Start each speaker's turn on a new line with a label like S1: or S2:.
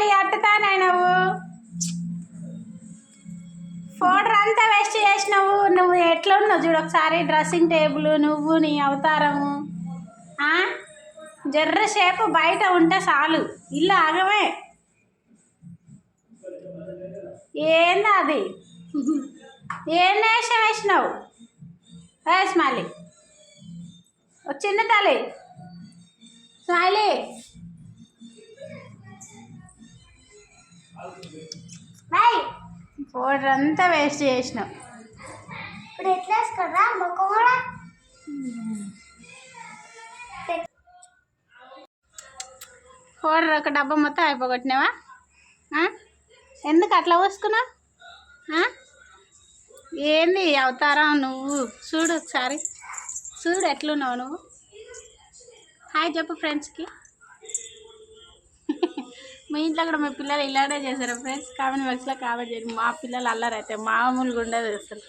S1: Smiley అట్టుతానే నువ్వు? Photo అంతా waste చేసినావు. నువ్వు ఎట్లా ఉన్నావు చూడు ఒకసారి? డ్రెస్సింగ్ టేబుల్ నువ్వు నీ అవతారము. జర్ర సేపు బయట ఉంటే చాలు. ఇల్లు ఆగమే. ఏంది అది? ఏం వేషం వేసినావు? ఏ స్మైలీ? ఓ చిన్న తల్లి. స్మైలీ. పౌడర్ అంతా వేస్ట్ చేసినావు
S2: ఇప్పుడు ఎట్లా వేసుకోరా ముఖం కూడా?
S1: పౌడర్ ఒక డబ్బా మొత్తం అయిపోగొట్టినావా? ఎందుకు అట్లా పోసుకున్నావు? ఆ? ఏంది అవతారం నువ్వు? చూడు ఒకసారి. చూడు ఎట్లున్నావు నువ్వు? హాయ్ చెప్పు ఫ్రెండ్స్కి మీ ఇంట్లో కూడా మీ పిల్లలు ఇలానే చేశారు ఫ్రెండ్స్ కామెంట్ బాక్స్లో కామెంట్ చేయండి. మా పిల్లలు అల్లరైతే మామూలుగా ఉండదు అసలు.